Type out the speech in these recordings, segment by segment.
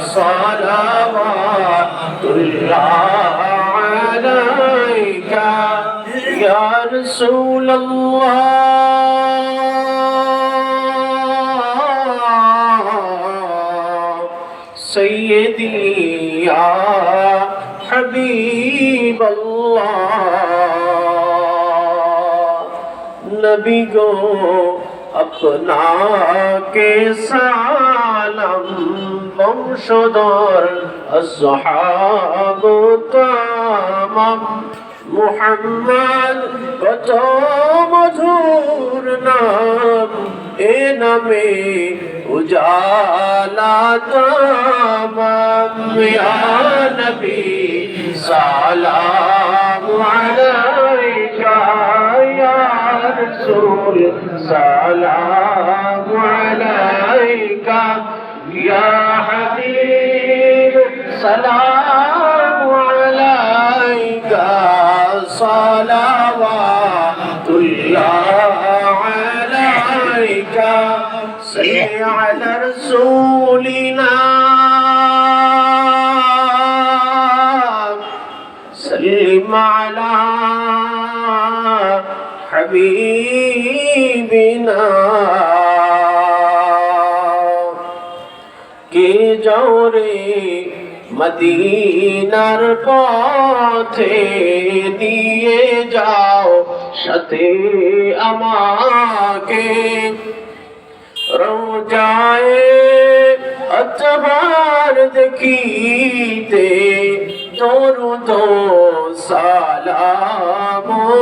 صلوات الله عليك يا رسول الله سيدي يا حبيب الله নবী গো আপনাকে সালাম বংশধর আসহাব তামাম মুহাম্মদ কত মধুর নাম এ নামে উজালা তামাম ইয়া নবী সালাম السلام عليك يا حبيب. سلام عليك صلوات الله عليك. صل على رسولنا سلم على হাবিবিনা। কে যাও রে মদিনার পথে দিয়ে যাও সাথে আমাকে। রোজায় অতবার দেখিতে দরুদ সালামো।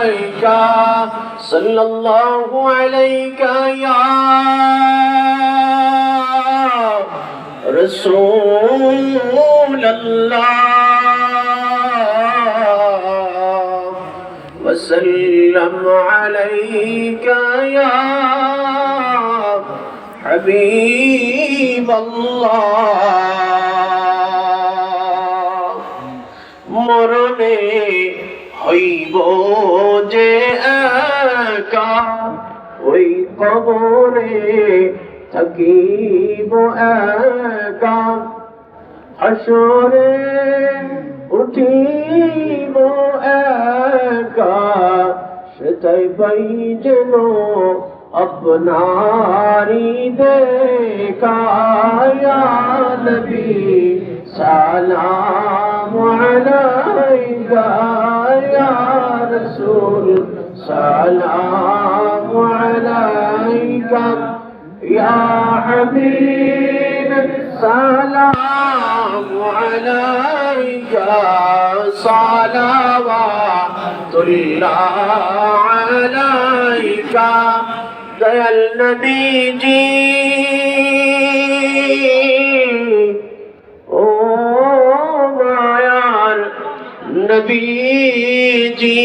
عليك صلى الله عليك يا رسول الله وسلم عليك يا حبيب الله মরণে হইব যে একা ওই কবরে থাকিব একা। হাসরে উঠিব একা, সেটাই পাই যেন আপনারি দেখা। ইয়া নবী, সালাম আলাইকা। রাসূল সালাম আলাইকা ইয়া হাবিব সালাম আলাইকা সালাওয়াতুল্লাহ আলাইকা দয়াল নবীজি ও নবীজি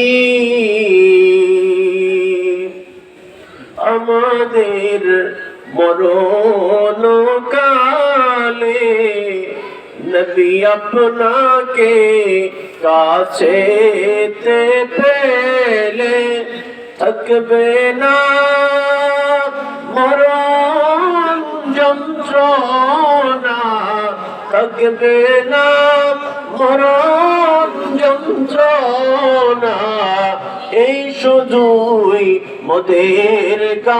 আমাদের মরণ কালে নবী আপনাকে কাছে পেলে থাকবে না মরণ থাকবে না মরণ যন্ত্রণা এই শুধুই মোদের